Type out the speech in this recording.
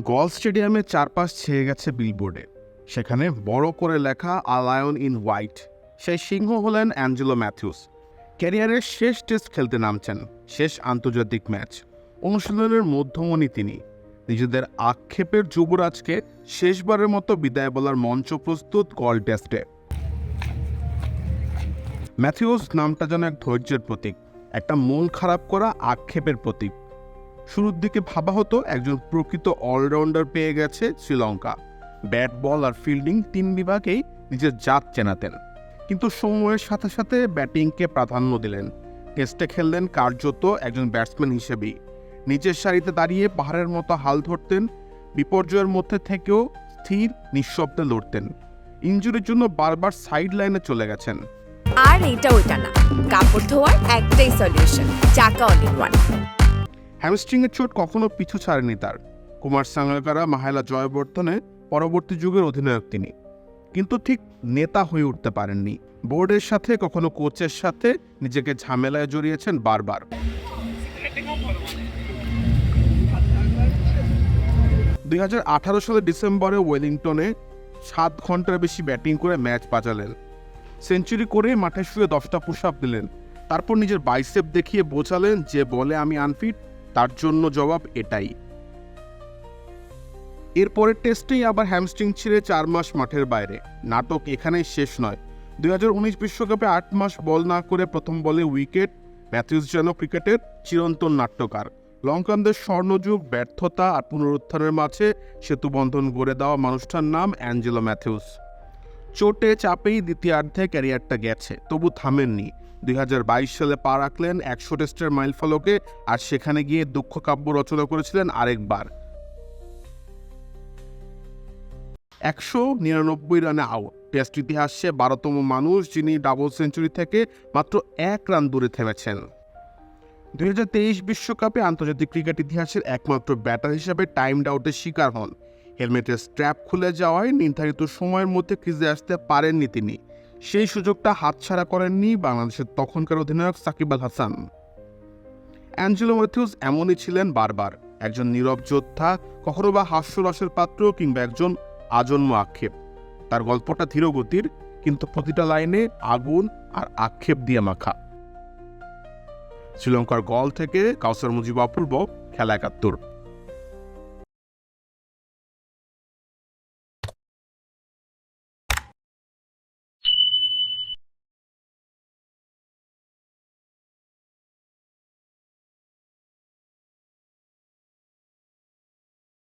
গল স্টেডিয়ামের চারপাশ ছেয়ে গেছে বিলবোর্ডে সেখানে বড় করে লেখা আ লায়ন ইন হোয়াইট সেই সিংহ হলেন অ্যাঞ্জেলো ম্যাথিউস। ক্যারিয়ারের শেষ টেস্ট খেলতে নামছেন, শেষ আন্তর্জাতিক ম্যাচ। অনুশীলনের মধ্যমণি তিনি। নিজেদের আক্ষেপের যুবরাজকে শেষবারের মতো বিদায় বলার মঞ্চ প্রস্তুত গল টেস্টে। ম্যাথিউস নামটা যেন এক ধৈর্যের প্রতীক, একটা মন খারাপ করা আক্ষেপের প্রতীক। শুরুর দিকে ভাবা হতো একজন প্রকৃত অলরাউন্ডার পেয়ে গেছে শ্রীলঙ্কা। ব্যাট, বল আর ফিল্ডিং তিন বিভাগেই নিজের জাত চেনাতেন। কিন্তু সময়ের সাথে সাথে ব্যাটিংকে প্রাধান্য দিলেন। টেস্টে খেললেন কার্যত একজন ব্যাটসম্যান হিসেবেই। নিচের সারিতে দাঁড়িয়ে পাহাড়ের মতো হাল ধরতেন, বিপর্যয়ের মধ্যে থেকেও স্থির, নিঃশব্দে লড়তেন। ইঞ্জুরির জন্য বারবার সাইড লাইনে চলে গেছেন। আর এটা ওইটা না। কাপড় ধোয়ার একটাই সলিউশন, চাকা অল ওয়ান হ্যামস্ট্রিংয়ের চোট কখনো পিছু ছাড়েনি তার। কুমার সাঙ্গাকারা, মাহেলা জয়বর্ধনে পরবর্তী যুগের অধিনায়ক তিনি। কিন্তু ঠিক নেতা হয়ে উঠতে পারেননি। বোর্ডের সাথে, কখনো কোচের সাথে নিজেকে ঝামেলায় জড়িয়েছেন বারবার। দুই হাজার আঠারো সালের ডিসেম্বরে ওয়েলিংটনে সাত ঘণ্টার বেশি ব্যাটিং করে ম্যাচ বাঁচালেন সেঞ্চুরি করে মাঠে শুয়ে দশটা পুশ আপ দিলেন। তারপর নিজের বাইসেপ দেখিয়ে বোঝালেন যে বলে আমি আনফিট তার জন্য জবাব এটাই। এরপরের টেস্টেই আবার হ্যামস্ট্রিং ছিঁড়ে চার মাস মাঠের বাইরে। নাটক এখানেই শেষ নয়। দুই বিশ্বকাপে আট মাস বল না করে প্রথম বলে উইকেট, ম্যাথিউস যেন ক্রিকেটের চিরন্তন নাট্যকার। লঙ্কানদের স্বর্ণযুগ, ব্যর্থতা আর পুনরুত্থানের মাঝে সেতুবন্ধন গড়ে দেওয়া মানুষটার নাম অ্যাঞ্জেলো ম্যাথিউস। চোটে চাপেই দ্বিতীয়ার্ধে ক্যারিয়ারটা গেছে, তবু থামেননি। দুই হাজার বাইশ সালে পা রাখলেন একশো টেস্টের মাইল ফলকে, আর সেখানে গিয়ে দুঃখ কাব্য রচনা করেছিলেন আরেকবার। একশো নিরানব্বই রানে আউট, টেস্ট ইতিহাসে বারোতম মানুষ যিনি ডাবল সেঞ্চুরি থেকে মাত্র এক রান দূরে থেমেছেন। দুই বিশ্বকাপে আন্তর্জাতিক ক্রিকেট ইতিহাসের একমাত্র ব্যাটার হিসেবে টাইম আউটের শিকার হন। হেলমেটের স্ট্র্যাপ খুলে যাওয়ায় নির্ধারিত সময়ের মধ্যে ক্রিজে আসতে পারেননি তিনি। সেই সুযোগটা হাতছাড়া করেননি বাংলাদেশের তখনকার অধিনায়ক সাকিব আল হাসান। অ্যাঞ্জেলো ম্যাথিউস এমনই ছিলেন বারবার, একজন নীরব যোদ্ধা, কখনো বা হাস্যরসের পাত্র কিংবা একজন আজন্ম আক্ষেপ। তার গল্পটা ধীরগতির, কিন্তু প্রতিটা লাইনে আগুন আর আক্ষেপ দিয়ে মাখা। শ্রীলঙ্কার গল থেকে কাউসার মুজিব অপূর্ব, খেলা একাত্তর।